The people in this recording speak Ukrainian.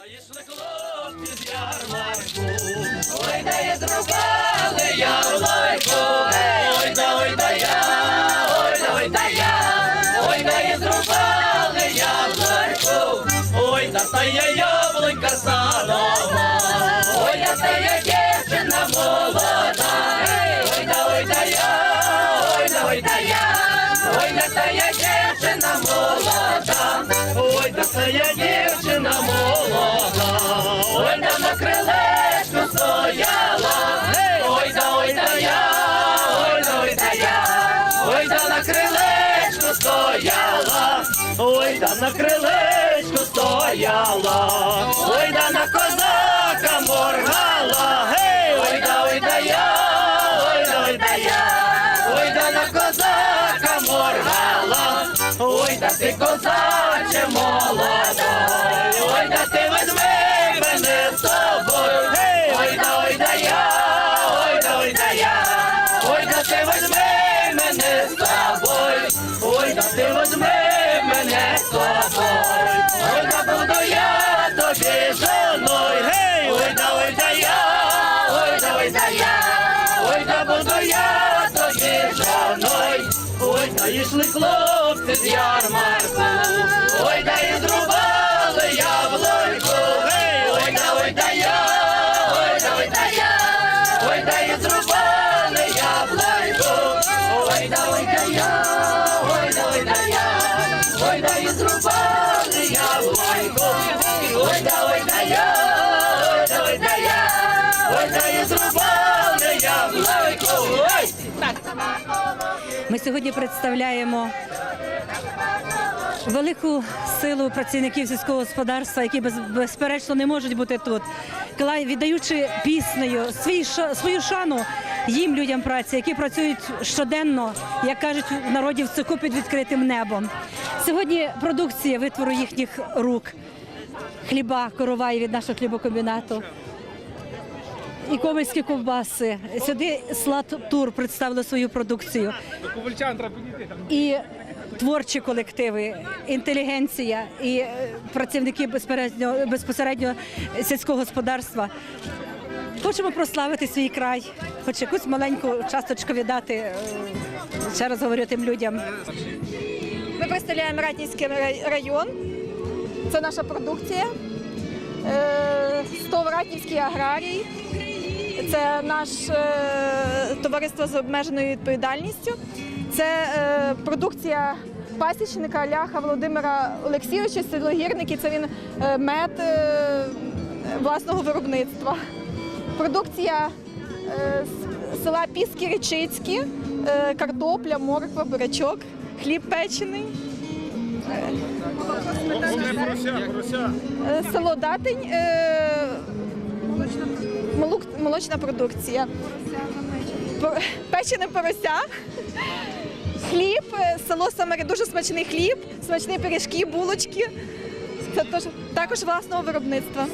ой, да є зрубали яблуко, ой, да, ой, да я, ой, да, ой, да я, ой, да є зрубали яблуко, ой, да та є яблунька садова, ой, да та є дівчина молода, ой, да, ой, да я, ой, да, ой, да я, ой, да та є дівчина молода, ой, да та є стояла, ой, да на крилечку стояла, ой, да на козака моргала, гей, ой, да, ой, да я, ой, да, ой, да я, ой, да на козака моргала, ой, да ти козаче молода, ой, да, я, ой, да буду я тобі жоною, ой, да йшли хлопці з ярмарку, ой, да і зрубали яблуньку, гей, ой, да, ой, да я, ой, да, ой, да я, ой, да і зрубали яблуньку, ой, да, ой, да я, Ми сьогодні представляємо велику силу працівників сільського господарства, які без- безперечно не можуть бути тут. Віддаючи піснею свою шану їм, людям праці, які працюють щоденно, як кажуть в народі в цеху під відкритим небом. Сьогодні продукція витвору їхніх рук, хліба, коровай від нашого хлібокомбінату. І ковальські ковбаси. Сюди Слад-Тур представили свою продукцію. І творчі колективи, інтелігенція і е, працівники безпередньо, безпосередньо сільського господарства. Хочемо прославити свій край, хоч якусь маленьку часточку віддати, е, ще раз говорю тим людям. Ми представляємо Ратнівський район. Це наша продукція. Е, СТОВ Ратнівський аграрій. Це наше товариство з обмеженою відповідальністю. Це е, продукція пасічника Ляха Володимира Олексійовича, село Гірники. Це він е, мед е, власного виробництва. Продукція з села Піски Речицькі, е, картопля, морква, бурячок, хліб печений. Село Датень, молочна продукція. Печене порося. Хліб, село Самари, дуже смачний хліб, смачні пиріжки, булочки. Це також власного виробництва.